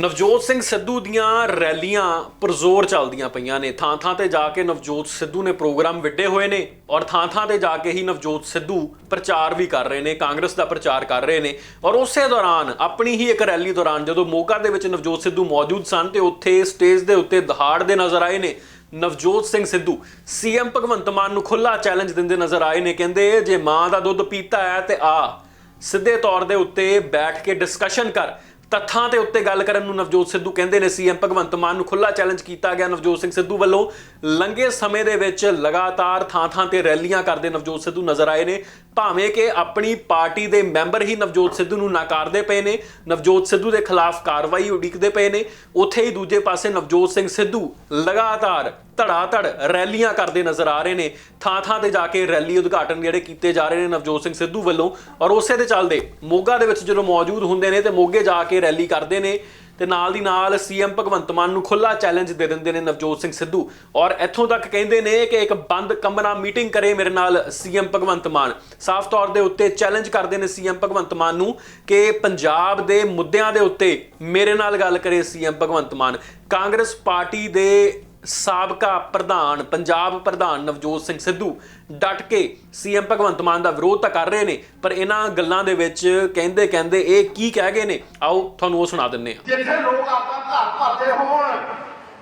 ਨਵਜੋਤ ਸਿੰਘ ਸਿੱਧੂ ਦੀਆਂ ਰੈਲੀਆਂ ਪਰਜ਼ੋਰ ਚੱਲਦੀਆਂ ਪਈਆਂ ਨੇ। ਥਾਂ ਥਾਂ ਤੇ ਜਾ ਕੇ ਨਵਜੋਤ ਸਿੱਧੂ ਨੇ ਪ੍ਰੋਗਰਾਮ ਵਿੱਢੇ ਹੋਏ ਨੇ ਔਰ ਥਾਂ ਥਾਂ ਤੇ ਜਾ ਕੇ ਹੀ ਨਵਜੋਤ ਸਿੱਧੂ ਪ੍ਰਚਾਰ ਵੀ ਕਰ ਰਹੇ ਨੇ, ਕਾਂਗਰਸ ਦਾ ਪ੍ਰਚਾਰ ਕਰ ਰਹੇ ਨੇ ਔਰ ਉਸੇ ਦੌਰਾਨ ਆਪਣੀ ਹੀ ਇੱਕ ਰੈਲੀ ਦੌਰਾਨ ਜਦੋਂ ਮੋਗਾ ਦੇ ਵਿੱਚ ਨਵਜੋਤ ਸਿੱਧੂ ਮੌਜੂਦ ਸਨ ਤੇ ਉੱਥੇ ਸਟੇਜ ਦੇ ਉੱਤੇ ਦਹਾੜਦੇ ਨਜ਼ਰ ਆਏ ਨੇ। ਨਵਜੋਤ ਸਿੰਘ ਸਿੱਧੂ ਸੀਐਮ ਭਗਵੰਤ ਮਾਨ ਨੂੰ ਖੁੱਲਾ ਚੈਲੰਜ ਦਿੰਦੇ ਨਜ਼ਰ ਆਏ ਨੇ, ਕਹਿੰਦੇ ਜੇ ਮਾਂ ਦਾ ਦੁੱਧ ਪੀਤਾ ਹੈ ਤੇ ਆ, ਸਿੱਧੇ ਤੌਰ ਦੇ ਉੱਤੇ ਬੈਠ ਕੇ ਡਿਸਕਸ਼ਨ ਕਰ। ਤੱਥਾਂ ਦੇ ਉੱਤੇ ਗੱਲ ਕਰਨ ਨੂੰ ਨਵਜੋਤ ਸਿੱਧੂ ਕਹਿੰਦੇ ਨੇ ਸੀਐਮ ਭਗਵੰਤ ਮਾਨ ਨੂੰ ਖੁੱਲਾ ਚੈਲੰਜ ਕੀਤਾ ਗਿਆ ਨਵਜੋਤ ਸਿੰਘ ਸਿੱਧੂ ਵੱਲੋਂ। ਲੰਗੇ ਸਮੇਂ ਦੇ ਵਿੱਚ ਲਗਾਤਾਰ ਥਾਂ-ਥਾਂ ਤੇ ਰੈਲੀਆਂ ਕਰਦੇ ਨਵਜੋਤ ਸਿੱਧੂ ਨਜ਼ਰ ਆਏ ਨੇ। ਭਾਵੇਂ ਕਿ ਆਪਣੀ ਪਾਰਟੀ ਦੇ ਮੈਂਬਰ ਹੀ ਨਵਜੋਤ ਸਿੱਧੂ ਨੂੰ ਨਾਕਾਰਦੇ ਪਏ ਨੇ, ਨਵਜੋਤ ਸਿੱਧੂ ਦੇ ਖਿਲਾਫ ਕਾਰਵਾਈ ਉਡੀਕਦੇ ਪਏ ਨੇ। ਉੱਥੇ ਹੀ ਦੂਜੇ ਪਾਸੇ ਨਵਜੋਤ ਸਿੰਘ ਸਿੱਧੂ ਲਗਾਤਾਰ ਧੜਾ ਧੜ ਰੈਲੀਆਂ ਕਰਦੇ ਨਜ਼ਰ ਆ ਰਹੇ ਨੇ। ਥਾਂ ਥਾਂ ਤੇ ਜਾ ਕੇ ਰੈਲੀ ਉਦਘਾਟਨ ਜਿਹੜੇ ਕੀਤੇ ਜਾ ਰਹੇ ਨੇ ਨਵਜੋਤ ਸਿੰਘ ਸਿੱਧੂ ਵੱਲੋਂ। ਔਰ ਉਸੇ ਦੇ ਚੱਲਦੇ ਮੋਗਾ ਦੇ ਵਿੱਚ ਜਦੋਂ ਮੌਜੂਦ ਹੁੰਦੇ ਨੇ ਤੇ ਮੋਗੇ ਜਾ ਕੇ ਰੈਲੀ ਕਰਦੇ ਨੇ ਤੇ ਨਾਲ ਦੀ ਨਾਲ ਸੀਐਮ ਭਗਵੰਤ ਮਾਨ ਨੂੰ ਖੁੱਲਾ ਚੈਲੰਜ ਦੇ ਦਿੰਦੇ ਨੇ ਨਵਜੋਤ ਸਿੰਘ ਸਿੱਧੂ। ਔਰ ਇੱਥੋਂ ਤੱਕ ਕਹਿੰਦੇ ਨੇ ਕਿ ਇੱਕ ਬੰਦ ਕਮਰਾ ਮੀਟਿੰਗ ਕਰੇ ਮੇਰੇ ਨਾਲ ਸੀਐਮ ਭਗਵੰਤ ਮਾਨ। ਸਾਫ਼ ਤੌਰ ਦੇ ਉੱਤੇ ਚੈਲੰਜ ਕਰਦੇ ਨੇ ਸੀਐਮ ਭਗਵੰਤ ਮਾਨ ਨੂੰ ਕਿ ਪੰਜਾਬ ਦੇ ਮੁੱਦਿਆਂ ਦੇ ਉੱਤੇ ਮੇਰੇ ਨਾਲ ਗੱਲ ਕਰੇ ਸੀਐਮ ਭਗਵੰਤ ਮਾਨ। ਕਾਂਗਰਸ ਪਾਰਟੀ ਦੇ ਸਾਬਕਾ ਪ੍ਰਧਾਨ, ਪੰਜਾਬ ਪ੍ਰਧਾਨ ਨਵਜੋਤ ਸਿੰਘ ਸਿੱਧੂ ਡਟ ਕੇ ਸੀਐਮ ਭਗਵੰਤ ਮਾਨ ਦਾ ਵਿਰੋਧ ਤਾਂ ਕਰ ਰਹੇ ਨੇ, ਪਰ ਇਹਨਾਂ ਗੱਲਾਂ ਦੇ ਵਿੱਚ ਕਹਿੰਦੇ ਕਹਿੰਦੇ ਇਹ ਕੀ ਕਹਿ ਗਏ ਨੇ? ਆਓ ਤੁਹਾਨੂੰ ਉਹ ਸੁਣਾ ਦਿੰਨੇ ਆ ਜਿੱਥੇ ਲੋਕ ਆਪਣਾ ਘਰ ਭਰਦੇ ਹੋਣ,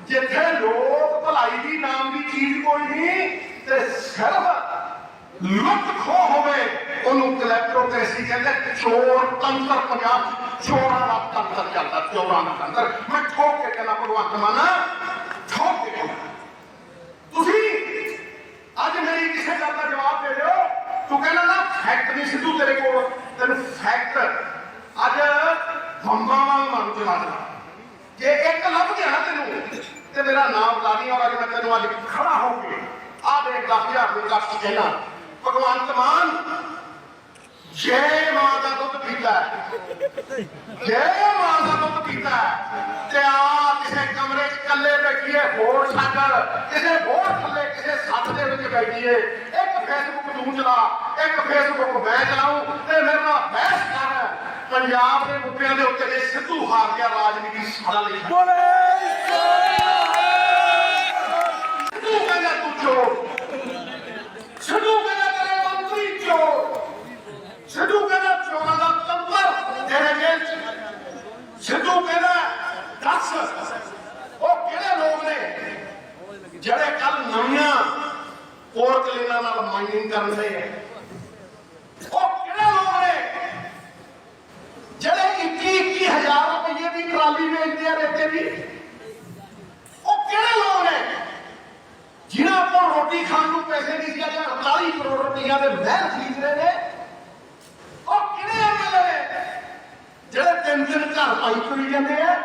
ਜਿੱਥੇ ਲੋਕ ਭਲਾਈ ਦੀ ਨਾਮ ਦੀ ਚੀਜ਼ ਕੋਈ ਨਹੀਂ, ਤੇ ਸਿਰਫ ਲੁੱਟ ਖੋ ਹੋਵੇ, ਉਹਨੂੰ ਕਲੈਕਟ੍ਰੋਕ੍ਰੇਸੀ ਕਹਿੰਦੇ, ਚੋਰ ਤੰਤਰ ਪੰਜਾਬ ਚੋਰਾਂ ਦਾ ਤੰਤਰ ਚੱਲਦਾ, ਚੋਰਾਂ ਦਾ ਤੰਤਰ। ਮੈਂ ਠੋਕ ਕੇ ਕਹਿੰਦਾ ਭਗਵੰਤ ਮਾਨ ਠੋਕ ਕੇ ਕਹਿੰਦਾ ਤੁਸੀਂ ਅੱਜ ਮੇਰੀ ਕਿਸੇ ਗੱਲ ਦਾ ਜਵਾਬ ਦੇ ਦਿਓ। ਤੂੰ ਕਹਿੰਦਾ ਨਾ ਫੈਕਟ ਨਹੀਂ ਸਿੱਧੂ ਤੇਰੇ ਕੋਲ। ਤੈਨੂੰ ਫੈਕਟ ਅੱਜ ਬੰਬਾਂ ਵਾਂਗ ਮਨ ਚਲਾ ਦੇਣਾ ਜੇ ਇੱਕ ਲੱਭ ਗਿਆ ਨਾ ਤੈਨੂੰ, ਤੇ ਮੇਰਾ ਨਾਮ ਲਾਣੀ ਔਰ ਅੱਜ ਮੈਂ ਤੈਨੂੰ ਅੱਜ ਖੜਾ ਹੋ ਕੇ ਆ ਦੇਖ ਲੱਖ ਹਜ਼ਾਰ ਦੇ ਲੱਖ ਕਹਿਣਾ। ਭਗਵੰਤ ਮਾਨ, ਜੈ ਜੈ ਮਾਂ ਦਾ ਪੀਤਾ ਹੈ। ਤੇ ਆ ਕਿਸੇ ਕਮਰੇ 'ਚ ਇਕੱਲੇ ਬੈਠੀਏ ਹੋਰ ਸਾਗਰ ਕਿਸੇ ਹੋਰ ਥੱਲੇ ਕਿਸੇ ਸੱਤ ਦੇ ਵਿੱਚ ਬੈਠੀਏ ਇੱਕ ਫੇਸਬੁੱਕ ਤੂੰ ਚਲਾ ਇੱਕ ਫੇਸਬੁੱਕ ਮੈਂ ਚਲਾਉਂ ਤੇ ਮੇਰੇ ਨਾਲ ਬਹਿਸ ਕਰ। ਪੰਜਾਬ ਦੇ ਮੁੱਦਿਆਂ ਦੇ ਉੱਤੇ ਜੇ ਸਿੱਧੂ ਹਾਰ ਗਿਆ ਰਾਜਨੀਤੀ ਸਾਡਾ ਲਈ ਸਿੱਧੂ ਕਹਿੰਦਾ ਤੂੰ ਚੋਰ। ਸਿੱਧੂ ਕਹਿੰਦਾ ਤੇਰੇ ਮੰਤਰੀ ਚੋਰ ਸਿੱਧੂ ਕਹਿੰਦਾ ਚੋਰਾਂ ਦਾ ਤੰਤਰ ਤੇਰੇ ਜੇਲ੍ਹ ਚ ਸਿੱਧੂ ਕਹਿੰਦਾ ਦੱਸ ਉਹ ਕਿਹੜੇ ਲੋਕ ਨੇ ਜਿਹੜੇ ਕੱਲ ਨਵੀਆਂ ਪੋਰਟਲੀਨਾਂ ਨਾਲ ਮਾਈਨਿੰਗ ਕਰਨ ਦੇ ਉਹ ਕਿਹੜੇ ਲੋਕ ਨੇ? ਜਿਹੜੇ 21 21000 ਰੁਪਏ ਦੀ ਟਰਾਲੀ ਵੇਚਦੇ ਆ ਰੇਤੇ ਦੀ ਉਹ ਕਿਹੜੇ ਲੋਕ ਨੇ? ਜਿਨ੍ਹਾਂ ਕੋਲ ਰੋਟੀ ਖਾਣ ਨੂੰ ਪੈਸੇ ਨਹੀਂ ਸੀ, ਅੱਜ 48 ਕਰੋੜ ਰੁਪਈਆ ਦੇ ਮਹਿਲ ਖਰੀਦ ਰਹੇ ਨੇ। ਉਹ ਕਿਹੜੇ ਐਮਐਲਏ ਨੇ? ਜਿਹੜੇ ਤਿੰਨ ਤਿੰਨ ਘਰ ਪਾਈ ਤੁਰੀ ਜਾਂਦੇ ਆ।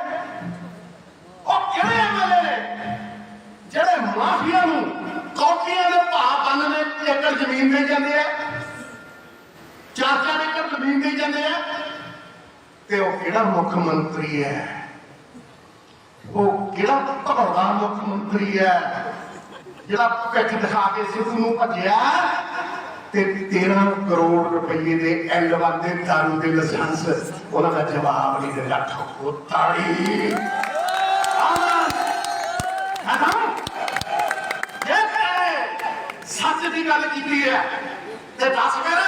ਉਹ ਕਿਹੜੇ ਐਮਐਲਏ ਨੇ? ਜਿਹੜੇ ਮਾਫੀਆ ਨੂੰ ਕੌਟੀਆਂ ਦੇ ਭਾਅ ਬੰਨ ਨੇ ਏਕੜ ਜ਼ਮੀਨ ਦੇ ਜਾਂਦੇ ਆ। ਚਾਰ ਚਾਰ ਏਕੜ ਜ਼ਮੀਨ ਦੇ ਜਾਂਦੇ ਆ। ਤੇ ਉਹ ਕਿਹੜਾ ਮੁੱਖ ਮੰਤਰੀ ਹੈ? ਉਹ ਕਿਹੜਾ ਭਗੌੜਾ ਮੁੱਖ ਮੰਤਰੀ ਹੈ? ਜਿਹੜਾ ਪਿੱਠ ਦਿਖਾ ਕੇ ਸਿੱਧੂ ਨੂੰ ਭੱਜਿਆ। ਤੇ 13 ਕਰੋੜ ਰੁਪਏ ਦੇ ਐਲ ਦੇ ਦਾਰੂ ਦੇ ਲਾਇਸੈਂਸ। ਉਹਨਾਂ ਦਾ ਜਵਾਬ ਨਹੀਂ ਦਿੰਦਾ। ਠੋਕੋ ਤਾੜੀ। ਦੀ ਗੱਲ ਕੀਤੀ ਹੈ। ਤੇ ਦੱਸ ਫਿਰ।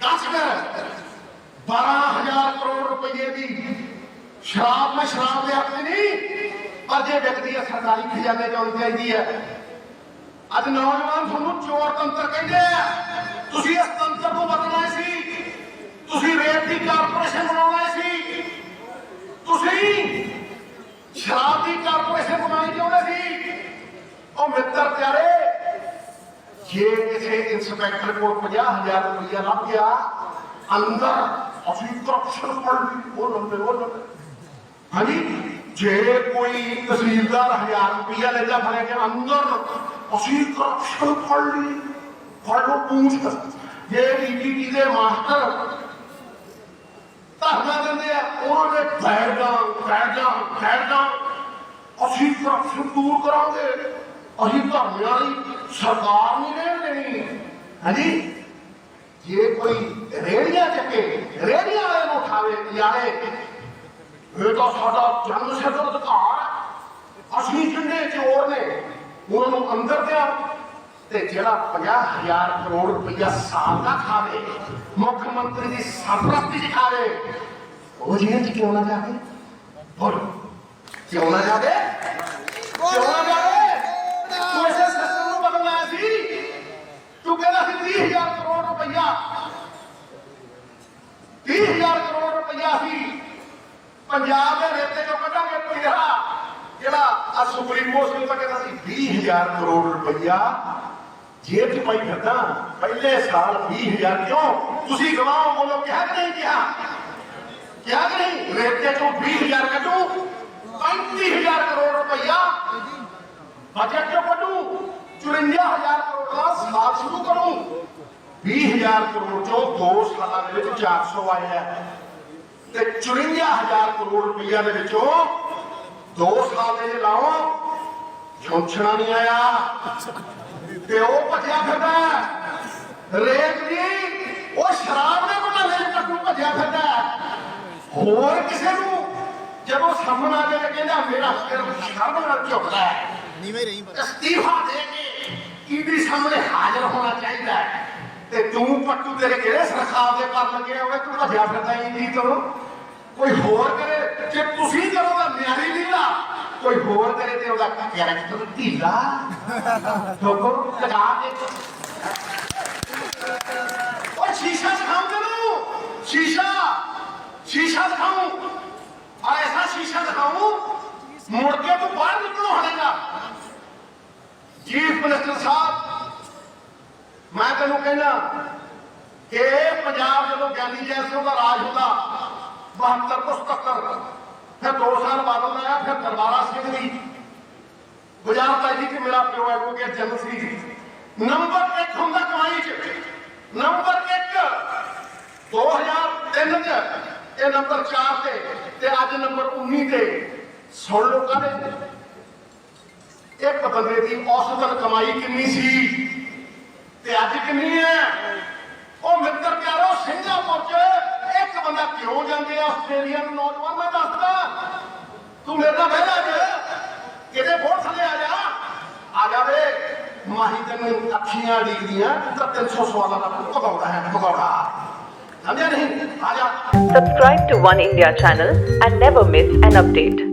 ਦੱਸ ਫਿਰ। 12000 ਕਰੋੜ ਰੁਪਏ ਦੀ ਸ਼ਰਾਬ ਮੈਂ ਸ਼ਰਾਬ ਦੇ ਹੱਕ ਨਹੀਂ, ਪਰ ਜੇ ਵਿਕਦੀ ਹੈ ਸਰਕਾਰੀ ਖਜ਼ਾਨੇ ਚ ਚਾਹੀਦੀ ਹੈ, ਅੱਜ ਨੌਜਵਾਨ ਤੁਹਾਨੂੰ ਚੋਰ ਤੰਤਰ ਕਹਿੰਦੇ ਆ। ਤੁਸੀਂ ਇਸ ਤੰਤਰ ਨੂੰ ਬਦਲਣਾ ਸੀ। ਤੁਸੀਂ ਰੇਤ ਦੀ ਕਾਰਪੋਰੇਸ਼ਨ ਬਣਾਉਣਾ ਸੀ। ਤੁਸੀਂ ਸ਼ਰਾਬ ਦੀ ਕਾਰਪੋਰੇਸ਼ਨ ਬਣਾਉਣੀ ਚਾਹੁੰਦੇ ਸੀ? ਉਹ ਮਿੱਤਰ ਪਿਆਰੇ ਜੇ ਕਿਸੇ ਇੰਸਪੈਕਟਰ ਕੋਲ 50000 ਰੁਪਇਆ ਲੱਭ ਗਿਆ ਅੰਦਰ ਅਸੀਂ ਕਰਪਸ਼ਨ ਫੜ ਲਈ ਉਹ ਲੰਬੇ ਉਹ ਲੰਬੇ ਹਾਂਜੀ ਜੇ ਕੋਈ ਤਹਿਸੀਲਦਾਰ 1000 ਰੁਪਇਆ ਲੈ ਜਾ ਫੜਿਆ ਗਿਆ ਅੰਦਰ ਅਸੀਂ ਕਰਪਸ਼ਨ ਫੜ ਲਈ ਫੜ ਲੋ ਪੂਛ ਜੇ ਈਟੀਟੀ ਦੇ ਮਾਸਟਰ ਧਰਨਾ ਦਿੰਦੇ ਆ ਉਹਨਾਂ ਦੇ ਬੈਠ ਜਾ ਬੈਠ ਜਾ ਬੈਠ ਜਾ ਅਸੀਂ ਕਰਪਸ਼ਨ ਦੂਰ ਕਰਾਂਗੇ ਅਸੀਂ ਧਰਨੇ ਵਾਲੀ ਸਰਕਾਰ ਨਹੀਂ ਰਹਿਣ ਦੇਣੀ। ਹਾਂਜੀ? ਜੇ ਕੋਈ ਰੇੜੀਆਂ ਚੱਕੇ ਰੇੜੀਆਂ ਵਾਲੇ ਨੂੰ ਉਠਾਵੇ ਜਾਣੇ ਇਹ ਤਾਂ ਸਾਡਾ ਜਨਮ ਸਿੱਧ ਅਧਿਕਾਰ ਅਸੀਂ ਜਿੰਨੇ ਚੋਰ ਨੇ, ਉਹਨਾਂ ਨੂੰ ਅੰਦਰ ਦਿਆਂ। ਤੇ ਜਿਹੜਾ 50000 ਕਰੋੜ ਰੁਪਇਆ ਸਾਲ ਦਾ ਖਾਵੇ, ਮੁੱਖ ਮੰਤਰੀ ਦੀ ਸਰਪ੍ਰਸਤੀ ਚ ਖਾਵੇ ਉਹ ਜੇਲ੍ਹ ਚ ਕਿਉਂ ਨਾ ਜਾਵੇ? ਬੋਲ। ਕਿਉਂ ਨਾ ਜਾਵੇ? ਕਿਉਂ ਨਾ ਜਾਵੇ ਤੂੰ ਇਸੇ ਸਿਸਟਮ ਨੂੰ ਬਦਲਣਾ ਸੀ ਤੂੰ ਕਹਿੰਦਾ ਸੀ 30000 ਕਰੋੜ ਰੁਪਇਆ 30000 ਕਰੋੜ ਰੁਪਇਆ ਸੀ ਪੰਜਾਬ ਦੇ ਰੇਤੇ ਚੋਂ ਕੱਢਾਂਗੇ ਤੇਰਾ ਜਿਹੜਾ ਆ ਸੁਪਰੀਮ ਕੋਰਟ ਨੂੰ ਤਾਂ ਕਹਿੰਦਾ ਸੀ 20000 ਕਰੋੜ ਰੁਪਇਆ ਜੇਬ 'ਚ ਪਾਈ ਫਿਰਦਾ ਪਹਿਲੇ ਸਾਲ 20000 ਕਿਉਂ ਤੁਸੀਂ ਗਵਾਹ ਬੋਲੋ ਕਿਹਾ ਕਿ ਨਹੀਂ ਕਿਹਾ ਕਿਹਾ ਕਿ ਨਹੀਂ ਰੇਤੇ ਚੋਂ 20000 ਕੱਢੂ 35000 ਕਰੋੜ ਰੁਪਇਆ ਬਜਟ ਚੋਂ ਕੱਢੂ 54000 ਕਰੋੜ ਦਾ ਸਾਲ ਸ਼ੁਰੂ ਕਰੂੰ 20000 ਕਰੋੜ ਚੋਂ 2 ਸਾਲਾਂ ਦੇ ਵਿੱਚ 400 ਆਇਆ ਤੇ 54000 ਕਰੋੜ ਰੁਪਈਆ ਦੇ ਵਿੱਚੋਂ 2 ਸਾਲ ਦੇ ਲਾਓ ਛੋਛਣਾ ਨਹੀਂ ਆਇਆ ਤੇ ਉਹ ਭੱਜਿਆ ਫਿਰਦਾ। ਰੇਤ ਜੀ ਉਹ ਸ਼ਰਾਬ ਦੇ ਘੁਟਾਲੇ ਚ ਕੱਟੂ ਭੱਜਿਆ ਫਿਰਦਾ। ਹੋਰ ਕਿਸੇ ਨੂੰ ਜਦੋਂ ਸਾਹਮਣੇ ਆ ਜਾਏ ਕਹਿੰਦਾ ਮੇਰਾ ਸਿਰ ਸ਼ਰਮ ਨਾਲ ਝੁਕਦਾ ਹੈ ਨੀਵੇਂ ਰਹੀ ਪਰ ਅਸਤੀਫਾ ਦੇ ਕੇ ਈਡੀ ਸਾਹਮਣੇ ਹਾਜ਼ਰ ਹੋਣਾ ਚਾਹੀਦਾ ਹੈ ਤੇ ਤੂੰ ਪੱਟੂ ਤੇਰੇ ਕਿਹੜੇ ਸਰਕਾਰ ਦੇ ਕਰ ਲੱਗੇ ਹੋਵੇ ਤੂੰ ਭੱਜਿਆ ਫਿਰਦਾ ਈਡੀ ਤੋਂ ਕੋਈ ਹੋਰ ਕਰੇ? ਜੇ ਤੁਸੀਂ ਕਰੋ ਤਾਂ ਨਿਆਰੀ ਲੀਲਾ ਕੋਈ ਹੋਰ ਕਰੇ ਤੇ ਉਹਦਾ ਕੈਰੈਕਟਰ ਢੀਲਾ। ਠੋਕੋ ਲਗਾ ਕੇ ਓਏ, ਸ਼ੀਸ਼ਾ ਦਿਖਾਉਂ ਤੈਨੂੰ। ਸ਼ੀਸ਼ਾ ਸ਼ੀਸ਼ਾ ਦਿਖਾਉਂ। ਆ ਐਸਾ ਸ਼ੀਸ਼ਾ ਦਿਖਾਉਂ। ਮੁੜ ਕੇ ਤੂੰ ਬਾਹਰ ਨਿਕਲੋ ਹੜੇਗਾ ਚੀਫ ਮਿਨਿਸਟਰ ਸਾਹਿਬ ਤੈਨੂੰ ਕਹਿੰਦਾ ਕਿ ਇਹ ਪੰਜਾਬ ਜਦੋਂ ਗਿਆਨੀ ਜੈਲ ਦਾ ਰਾਜ ਹੁੰਦਾ 72 ਤੋਂ 77 ਫਿਰ 2 ਸਾਲ ਬਾਦਲ ਆਇਆ, ਫਿਰ ਦਰਬਾਰਾ ਸਿੰਘ ਦੀ। ਗੁਜ਼ਾਰਤਾ ਜੀ ਕਿ ਮੇਰਾ ਪਿਓ ਐਡਵੋਕੇਟ ਜਨਰਲ ਸੀ। ਨੰਬਰ 1 ਹੁੰਦਾ ਕਮਾਈ ਚ। ਨੰਬਰ 1 2003 ਚ ਇਹ ਨੰਬਰ 4 ਤੇ ਤੇ ਅੱਜ ਨੰਬਰ 19 ਤੇ। ਸੁਣ ਲੋ ਕਾਹਦੇ? ਇੱਕ ਬੰਦੇ ਦੀ ਔਸਤਨ ਕਮਾਈ ਕਿੰਨੀ ਸੀ? ਤੇ ਅੱਜ ਕਿੰਨੀ ਹੈ ਉਹ ਮਿੱਤਰ ਪਿਆਰੋ ਸਿੰਗਾਪੁਰ ਚ ਇੱਕ ਬੰਦਾ ਕਿਉਂ ਜਾਂਦੇ ਆ ਆਸਟ੍ਰੇਲੀਆ ਨੂੰ ਨੌਜਵਾਨ ਮੈਂ ਦੱਸਦਾ ਤੂੰ ਮੇਰੇ ਨਾਲ ਬਹਿ ਜਾ ਅੱਜ ਕਿਤੇ ਬਹੁਤ ਥੱਲੇ ਆ ਜਾ ਆ ਜਾਵੇ ਮਾਹੀ ਤੈਨੂੰ ਅੱਖੀਆਂ ਡੀਕਦੀਆਂ ਤੂੰ ਤਾਂ 300 ਸਵਾਲਾਂ ਦਾ ਭਗੌੜਾ ਹੈ ਭਗੌੜਾ ਸਮਝਿਆ ਨਹੀਂ ਆ ਜਾ Subscribe to One India channel and never miss an update.